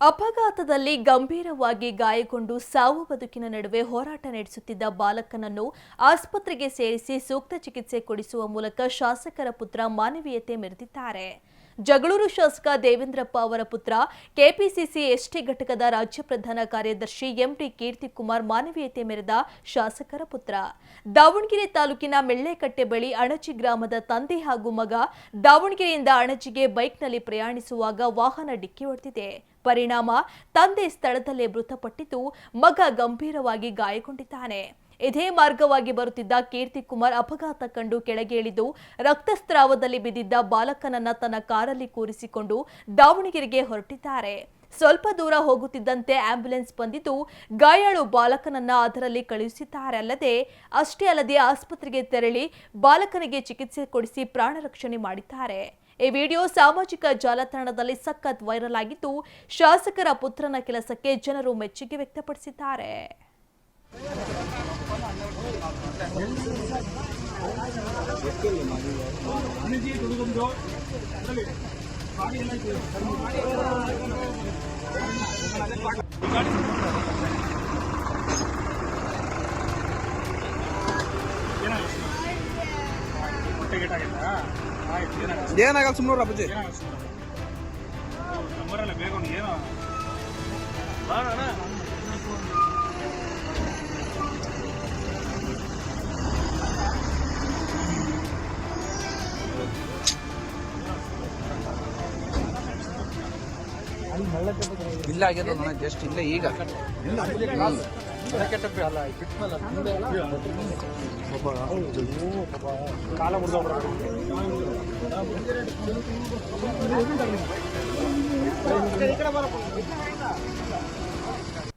ಅಪಘಾತದಲ್ಲಿ ಗಂಭೀರವಾಗಿ ಗಾಯಗೊಂಡು ಸಾವು ಬದುಕಿನ ನಡುವೆ ಹೋರಾಟ ನಡೆಸುತ್ತಿದ್ದ ಬಾಲಕನನ್ನು ಆಸ್ಪತ್ರೆಗೆ ಸೇರಿಸಿ ಸೂಕ್ತ ಚಿಕಿತ್ಸೆ ಕೊಡಿಸುವ ಮೂಲಕ ಶಾಸಕರ ಪುತ್ರ ಮಾನವೀಯತೆ ಮೆರೆದಿದ್ದಾರೆ. ಜಗಳೂರು ಶಾಸಕ ದೇವೇಂದ್ರಪ್ಪ ಅವರ ಪುತ್ರ, ಕೆಪಿಸಿಸಿ ಎಸ್ಟಿ ಘಟಕದ ರಾಜ್ಯ ಪ್ರಧಾನ ಕಾರ್ಯದರ್ಶಿ ಎಂಟಿ ಕೀರ್ತಿಕುಮಾರ್ ಮಾನವೀಯತೆ ಮೆರೆದ ಶಾಸಕರ ಪುತ್ರ. ದಾವಣಗೆರೆ ತಾಲೂಕಿನ ಮೆಳ್ಳೆಕಟ್ಟೆ ಬಳಿ ಅಣಜಿ ಗ್ರಾಮದ ತಂದೆ ಹಾಗೂ ಮಗ ದಾವಣಗೆರೆಯಿಂದ ಅಣಜಿಗೆ ಬೈಕ್ನಲ್ಲಿ ಪ್ರಯಾಣಿಸುವಾಗ ವಾಹನ ಡಿಕ್ಕಿ ಹೊಡೆದಿದೆ. ಪರಿಣಾಮ ತಂದೆ ಸ್ಥಳದಲ್ಲೇ ಮೃತಪಟ್ಟಿದ್ದು ಮಗ ಗಂಭೀರವಾಗಿ ಗಾಯಗೊಂಡಿದ್ದಾನೆ. ಇದೇ ಮಾರ್ಗವಾಗಿ ಬರುತ್ತಿದ್ದ ಕೀರ್ತಿ ಕುಮಾರ್ ಅಪಘಾತ ಕಂಡು ಕೆಳಗೆ ಇಳಿದು ರಕ್ತಸ್ರಾವದಲ್ಲಿ ಬಿದ್ದಿದ್ದ ಬಾಲಕನನ್ನ ತನ್ನ ಕಾರಲ್ಲಿ ಕೂರಿಸಿಕೊಂಡು ದಾವಣಗೆರೆಗೆ ಹೊರಟಿದ್ದಾರೆ. ಸ್ವಲ್ಪ ದೂರ ಹೋಗುತ್ತಿದ್ದಂತೆ ಆಂಬ್ಯುಲೆನ್ಸ್ ಬಂದಿದ್ದು, ಗಾಯಾಳು ಬಾಲಕನನ್ನ ಅದರಲ್ಲಿ ಕಳುಹಿಸಿದ್ದಾರೆ. ಅಲ್ಲದೆ, ಅಷ್ಟೇ ಅಲ್ಲದೆ ಆಸ್ಪತ್ರೆಗೆ ತೆರಳಿ ಬಾಲಕನಿಗೆ ಚಿಕಿತ್ಸೆ ಕೊಡಿಸಿ ಪ್ರಾಣ ರಕ್ಷಣೆ ಮಾಡಿದ್ದಾರೆ. ಈ ವಿಡಿಯೋ ಸಾಮಾಜಿಕ ಜಾಲತಾಣದಲ್ಲಿ ಸಖತ್ ವೈರಲ್ ಆಗಿದ್ದು ಶಾಸಕರ ಪುತ್ರನ ಕೆಲಸಕ್ಕೆ ಜನರು ಮೆಚ್ಚುಗೆ ವ್ಯಕ್ತಪಡಿಸಿದ್ದಾರೆ. ಏನಾಗಲ್ಲ ಸುಮ್ಮನೆ ಅಪ್ಪಾಜಿ. ನಂಬರಲ್ಲ ಬೇಗ ಅವ್ನಿಗೆ ಏನೋ. ಇಲ್ಲ ಆಗ್ಯದ ನನಗೆ ಜಸ್ಟ್ ಇಲ್ಲ ಈಗ. காலை முடிஞ்சா ఇక్కడ మనం